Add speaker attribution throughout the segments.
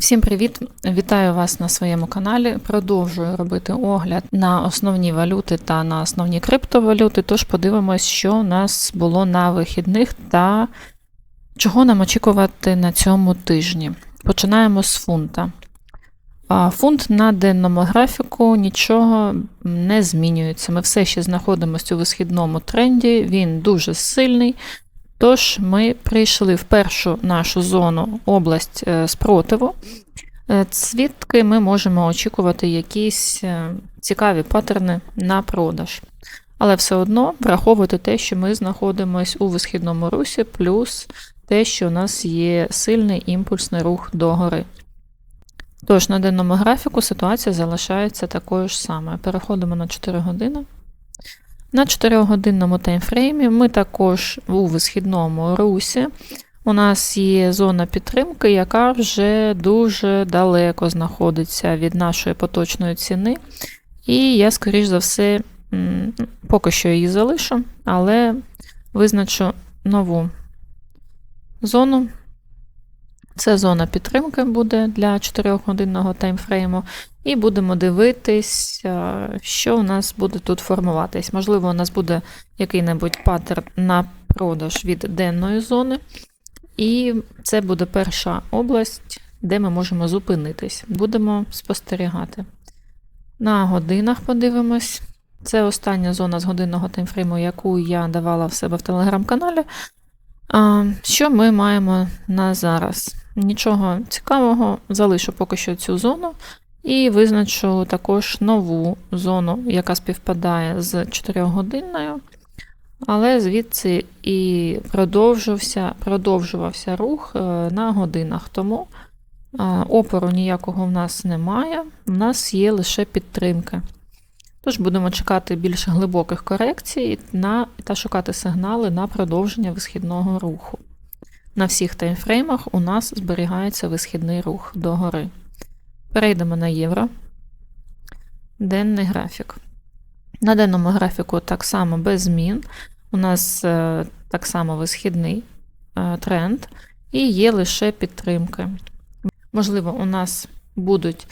Speaker 1: Всім привіт! Вітаю вас на своєму каналі. Продовжую робити огляд на основні валюти та на основні криптовалюти. Тож подивимось, що у нас було на вихідних та чого нам очікувати на цьому тижні. Починаємо з фунта. Фунт на денному графіку нічого не змінюється. Ми все ще знаходимося у висхідному тренді, він дуже сильний. Тож ми прийшли в першу нашу зону область е, спротиву, Е, звідки ми можемо очікувати якісь е, цікаві паттерни на продаж. Але все одно враховуйте те, що ми знаходимося у висхідному русі, плюс те, що у нас є сильний імпульсний рух догори. Тож, на денному графіку ситуація залишається такою ж самою. Переходимо на 4 години. На 4-годинному таймфреймі ми також у висхідному русі. У нас є зона підтримки, яка вже дуже далеко знаходиться від нашої поточної ціни. І я, скоріш за все, поки що її залишу, але визначу нову зону. Це зона підтримки буде для 4-годинного таймфрейму. І будемо дивитись, що у нас буде тут формуватись. Можливо, у нас буде який-небудь паттерн на продаж від денної зони. І це буде перша область, де ми можемо зупинитись. Будемо спостерігати. На годинах подивимось. Це остання зона з годинного таймфрейму, яку я давала в себе в телеграм-каналі. Що ми маємо на зараз? Нічого цікавого, залишу поки що цю зону. І визначу також нову зону, яка співпадає з 4-годинною. Але звідси і продовжувався продовжувався рух е, на годинах. Тому е, опору ніякого в нас немає, у нас є лише підтримки. Тож будемо чекати більш глибоких корекцій на, та шукати сигнали на продовження висхідного руху. На всіх таймфреймах у нас зберігається висхідний рух догори. Перейдемо на євро. Денний графік. На денному графіку так само без змін. У нас е, так само висхідний е, тренд, і є лише підтримки. Можливо, у нас будуть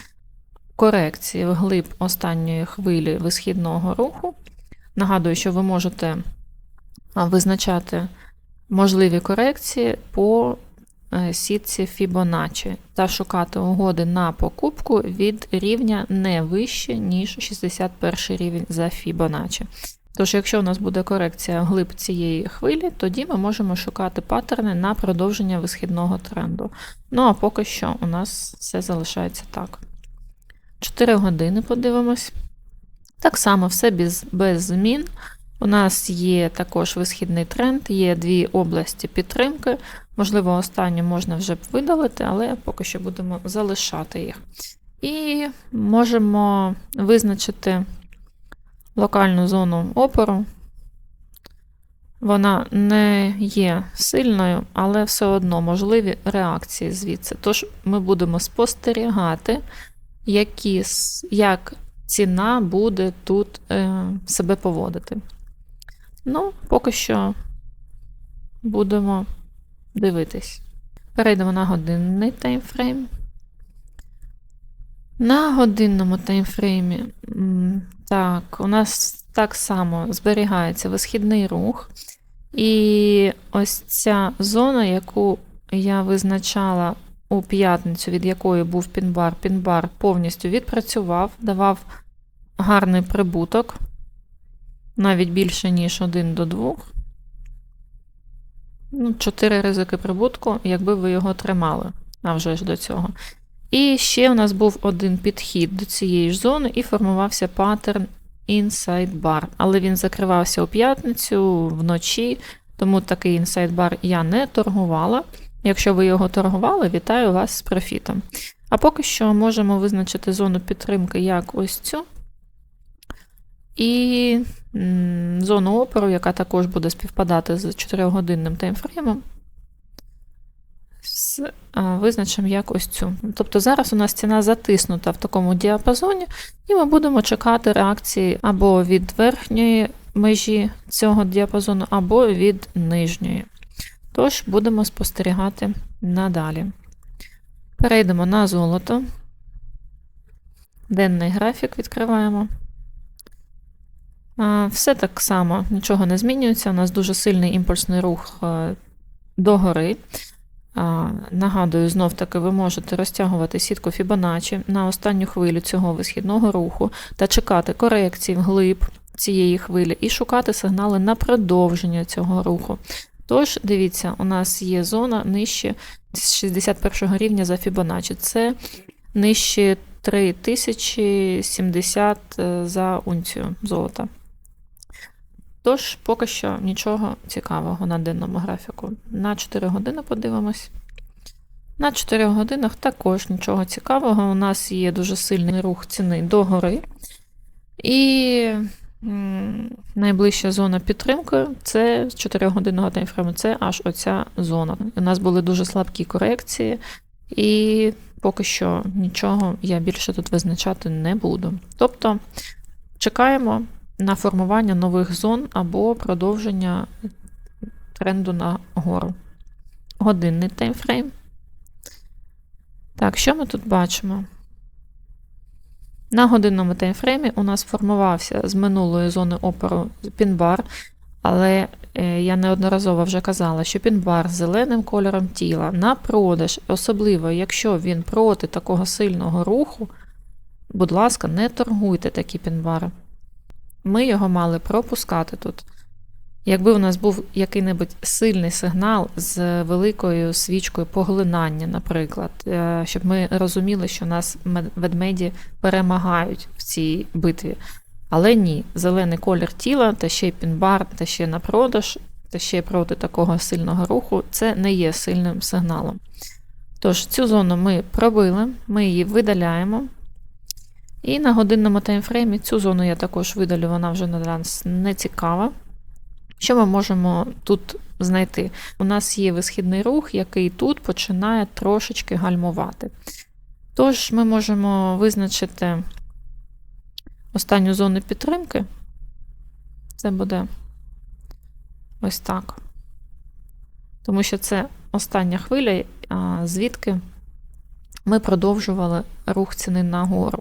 Speaker 1: корекції вглиб останньої хвилі висхідного руху. Нагадую, що ви можете визначати можливі корекції по сітці Fibonacci та шукати угоди на покупку від рівня не вище, ніж 61 рівень за Fibonacci. Тож, якщо у нас буде корекція глиб цієї хвилі, тоді ми можемо шукати паттерни на продовження висхідного тренду. Ну, а поки що у нас все залишається так. 4 години подивимось. Так само, все без, без змін. У нас є також висхідний тренд, є дві області підтримки. Можливо, останню можна вже б видалити, але поки що будемо залишати їх. І можемо визначити локальну зону опору. Вона не є сильною, але все одно можливі реакції звідси. Тож ми будемо спостерігати, які, як ціна буде тут е, себе поводити. Ну, поки що будемо дивитись. Перейдемо на годинний таймфрейм. На годинному таймфреймі, так, у нас так само зберігається висхідний рух. І ось ця зона, яку я визначала у п'ятницю, від якої був пінбар, пінбар повністю відпрацював, давав гарний прибуток, навіть більше, ніж 1 до 2. Ну, 4 ризики прибутку, якби ви його тримали, а вже ж до цього. І ще у нас був один підхід до цієї ж зони, і формувався паттерн Inside Bar. Але він закривався у п'ятницю вночі, тому такий Inside Bar я не торгувала. Якщо ви його торгували, вітаю вас з профітом. А поки що можемо визначити зону підтримки як ось цю. І зону опору, яка також буде співпадати з 4-годинним таймфреймом з визначим як ось цю. Тобто зараз у нас ціна затиснута в такому діапазоні, і ми будемо чекати реакції або від верхньої межі цього діапазону, або від нижньої. Тож, будемо спостерігати надалі. Перейдемо на золото. Денний графік відкриваємо. Все так само, нічого не змінюється. У нас дуже сильний імпульсний рух е, догори. Нагадую, знов таки ви можете розтягувати сітку Fibonacci на останню хвилю цього висхідного руху та чекати корекції вглиб цієї хвилі і шукати сигнали на продовження цього руху. Тож, дивіться, у нас є зона нижче 61 рівня за Fibonacci. Це нижче 3070 е, за унцію золота. Тож, поки що нічого цікавого на денному графіку. На 4 години подивимось. На 4 годинах також нічого цікавого. У нас є дуже сильний рух ціни догори. І найближча зона підтримки це з 4 годинного таймфрейму, це аж оця зона. У нас були дуже слабкі корекції, і поки що нічого я більше тут визначати не буду. Тобто чекаємо на формування нових зон або продовження тренду на гору. Годинний таймфрейм. Так, що ми тут бачимо? На годинному таймфреймі у нас формувався з минулої зони опору пінбар, але е, я неодноразово вже казала, що пінбар з зеленим кольором тіла на продаж, особливо якщо він проти такого сильного руху, будь ласка, не торгуйте такі пінбари. Ми його мали пропускати тут. Якби у нас був який-небудь сильний сигнал з великою свічкою поглинання, наприклад, е, щоб ми розуміли, що нас ведмеді перемагають в цій битві. Але ні, зелений колір тіла, та ще й пінбар, та ще на продаж, та ще проти такого сильного руху, це не є сильним сигналом. Тож, цю зону ми пробили, ми її видаляємо. І на годинному таймфреймі цю зону я також видалю, вона вже на нас не цікава. Що ми можемо тут знайти? У нас є висхідний рух, який тут починає трошечки гальмувати. Тож ми можемо визначити останню зону підтримки. Це буде ось так. Тому що це остання хвиля, звідки ми продовжували рух ціни нагору.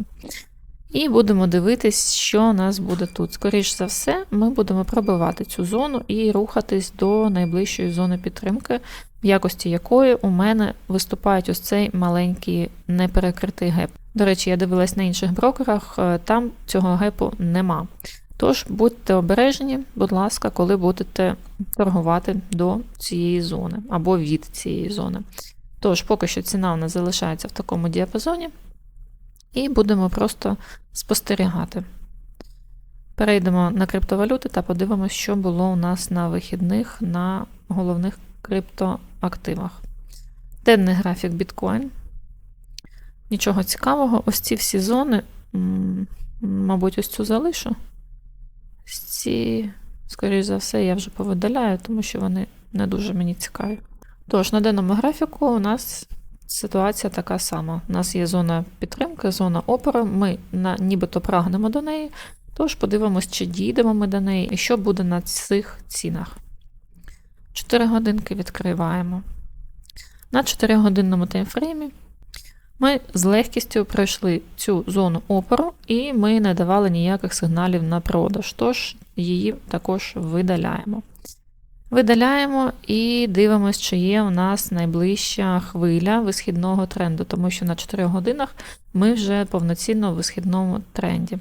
Speaker 1: І будемо дивитись, що у нас буде тут. Скоріше за все, ми будемо пробивати цю зону і рухатись до найближчої зони підтримки, в якості якої у мене виступає ось цей маленький неперекритий геп. До речі, я дивилась на інших брокерах, е, там цього гепу нема. Тож будьте обережні, будь ласка, коли будете торгувати до цієї зони або від цієї зони. Тож, поки що ціна у нас залишається в такому діапазоні. І будемо просто спостерігати. Перейдемо на криптовалюти та подивимося, що було у нас на вихідних на головних криптоактивах. Денний графік біткоін. Нічого цікавого. Ось ці всі зони, мабуть, ось цю залишу. Ці, скоріш за все, я вже повидаляю, тому що вони не дуже мені цікаві. Тож, на денному графіку у нас Ситуація така сама. У нас є зона підтримки, зона опору, ми на, нібито прагнемо до неї, тож подивимось, чи дійдемо ми до неї і що буде на цих цінах. 4 годинки відкриваємо. На 4-годинному таймфреймі ми з легкістю пройшли цю зону опору, і ми не давали ніяких сигналів на продаж, тож її також видаляємо. Видаляємо і дивимося, чи є у нас найближча хвиля висхідного тренду, тому що на 4 годинах ми вже повноцінно в висхідному тренді.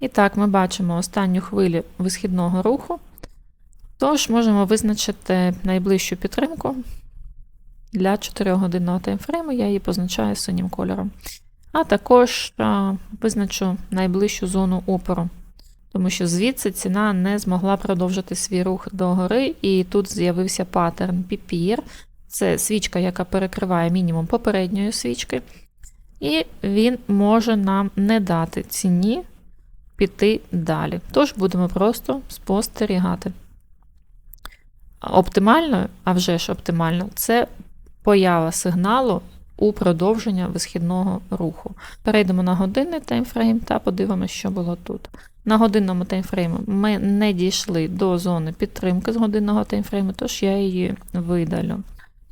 Speaker 1: І так, ми бачимо останню хвилю висхідного руху, тож можемо визначити найближчу підтримку для 4-годинного таймфрейму, я її позначаю синім кольором. А також визначу найближчу зону опору тому що звідси ціна не змогла продовжити свій рух догори, і тут з'явився паттерн PPR. Це свічка, яка перекриває мінімум попередньої свічки, і він може нам не дати ціні піти далі. Тож будемо просто спостерігати. Оптимально, а вже ж оптимально, це поява сигналу у продовження висхідного руху. Перейдемо на годинний таймфрейм та подивимося, що було тут. На годинному таймфреймі ми не дійшли до зони підтримки з годинного таймфрейму, тож я її видалю.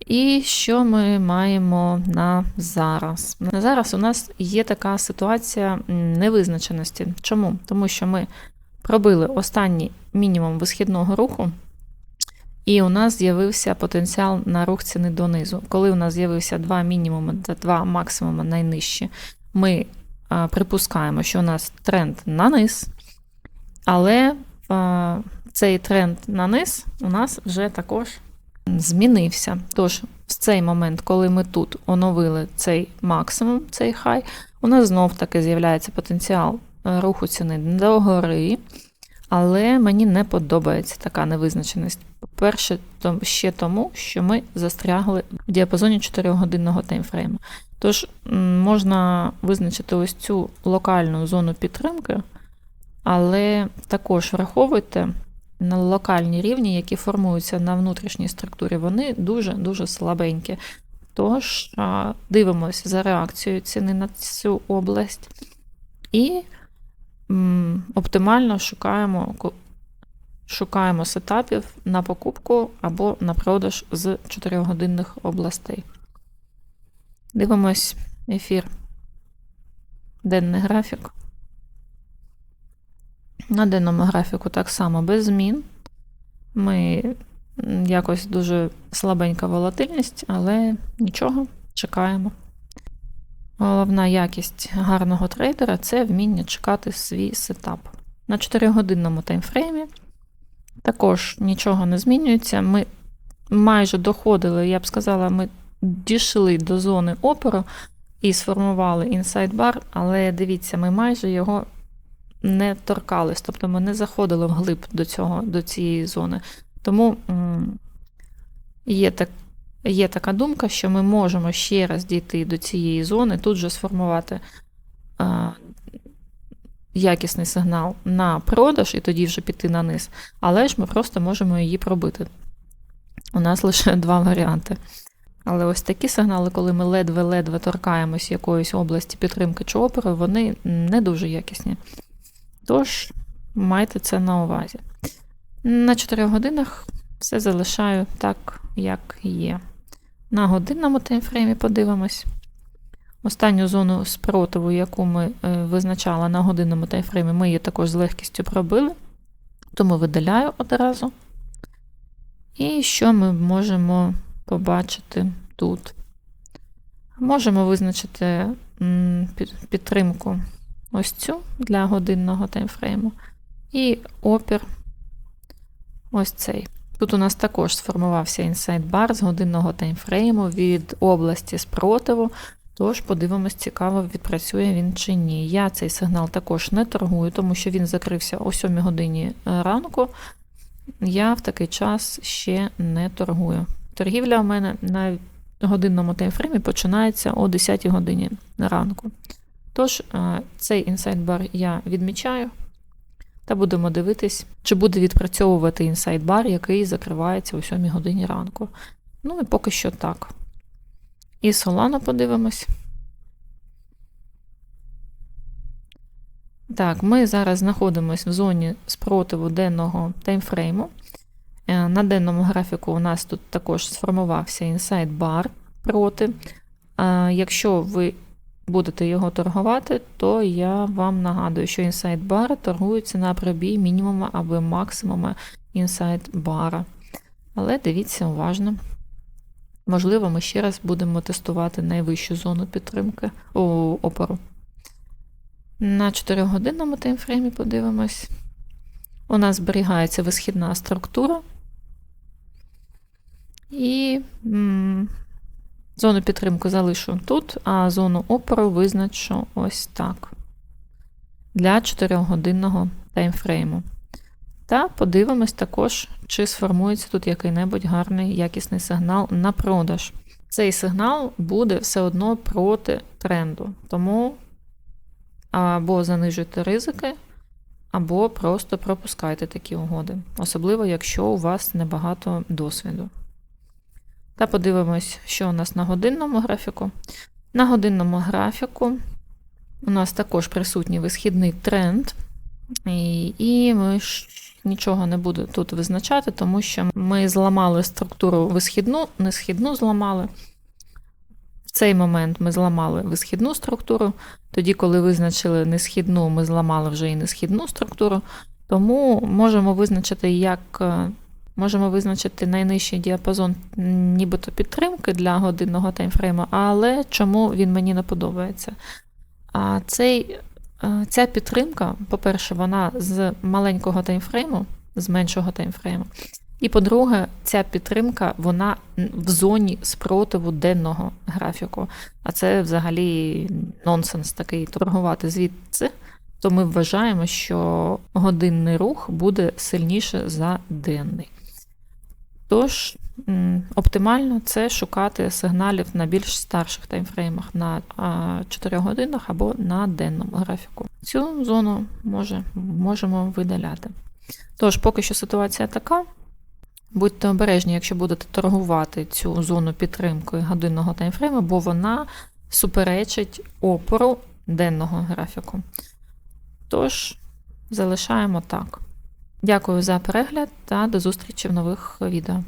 Speaker 1: І що ми маємо на зараз? На зараз у нас є така ситуація невизначеності. Чому? Тому що ми пробили останній мінімум висхідного руху, і у нас з'явився потенціал на рух ціни донизу. Коли у нас з'явився два мінімуми та два максимуми найнижчі, ми припускаємо, що у нас тренд на низ, але цей тренд на низ у нас вже також змінився. Тож, в цей момент, коли ми тут оновили цей максимум, цей хай, у нас знов таки з'являється потенціал е, руху ціни догори, але мені не подобається така невизначеність. По-перше, ще тому, що ми застрягли в діапазоні 4-годинного таймфрейму. Тож можна визначити ось цю локальну зону підтримки, але також враховуйте, на локальні рівні, які формуються на внутрішній структурі, вони дуже-дуже слабенькі. Тож дивимося за реакцією ціни на цю область і оптимально шукаємо, шукаємо сетапів на покупку або на продаж з 4-годинних областей. Дивимось ефір. Денний графік. На денному графіку так само без змін. Ми якось дуже слабенька волатильність, але нічого, чекаємо. Головна якість гарного трейдера це вміння чекати свій сетап. На 4-годинному таймфреймі також нічого не змінюється. Ми майже доходили, я б сказала, ми дійшли до зони опору і сформували інсайд бар, але дивіться, ми майже його не торкались, тобто ми не заходили вглиб до, до цієї зони. Тому є, так, є така думка, що ми можемо ще раз дійти до цієї зони, тут же сформувати а, якісний сигнал на продаж і тоді вже піти на низ, але ж ми просто можемо її пробити. У нас лише два варіанти. Але ось такі сигнали, коли ми ледве-ледве торкаємось якоїсь області підтримки чи опору, вони не дуже якісні. Тож, майте це на увазі. На 4 годинах все залишаю так, як є. На годинному таймфреймі подивимось. Останню зону спротиву, яку ми е, визначали на годинному таймфреймі, ми її також з легкістю пробили, тому видаляю одразу. І що ми можемо побачити тут? Можемо визначити підтримку ось цю для годинного таймфрейму. І опір ось цей. Тут у нас також сформувався інсайд бар з годинного таймфрейму від області спротиву. Тож подивимось, цікаво, відпрацює він чи ні. Я цей сигнал також не торгую, тому що він закрився о 7 годині е, ранку. Я в такий час ще не торгую. Торгівля у мене на годинному таймфреймі починається о 10 годині ранку. Тож, е, цей інсайд бар я відмічаю. Та будемо дивитись, чи буде відпрацьовувати інсайд бар, який закривається о 7 годині ранку. Ну і поки що так. І Solana подивимось. Так, ми зараз знаходимося в зоні спротиву денного таймфрейму. Е, На денному графіку у нас тут також сформувався інсайд бар проти. Е, Якщо ви будете його торгувати, то я вам нагадую, що інсайд бар торгується на пробій мінімума або максимума інсайд бара. Але дивіться уважно. Можливо, ми ще раз будемо тестувати найвищу зону підтримки о, опору. На 4-годинному таймфреймі подивимось. У нас зберігається висхідна структура. І зону підтримки залишу тут, а зону опору визначу ось так. Для 4-годинного таймфрейму. Та подивимось також, чи сформується тут який-небудь гарний якісний сигнал на продаж. Цей сигнал буде все одно проти тренду. Тому або занижуйте ризики, або просто пропускайте такі угоди, особливо якщо у вас небагато досвіду. Та подивимось, що у нас на годинному графіку. На годинному графіку у нас також присутній висхідний тренд. І, і ми ж нічого не буду тут визначати, тому що ми зламали структуру висхідну, не східну зламали. В цей момент ми зламали висхідну структуру. Тоді, коли визначили несхідну, ми зламали вже і несхідну структуру. Тому можемо визначити, як е, можемо визначити найнижчий діапазон нібито підтримки для годинного таймфрейму, але чому він мені не подобається? А цей, е, ця підтримка, по-перше, вона з маленького таймфрейму, з меншого таймфрейму. І по-друге, ця підтримка вона в зоні спротиву денного графіку. А це взагалі нонсенс такий торгувати звідси. То ми вважаємо, що годинний рух буде сильніше за денний. Тож, оптимально це шукати сигналів на більш старших таймфреймах на 4 годинах або на денному графіку. Цю зону може, можемо видаляти. Тож, поки що ситуація така. Будьте обережні, якщо будете торгувати цю зону підтримки годинного таймфрейму, бо вона суперечить опору денного графіку. Тож, залишаємо так. Дякую за перегляд та до зустрічі в нових відео.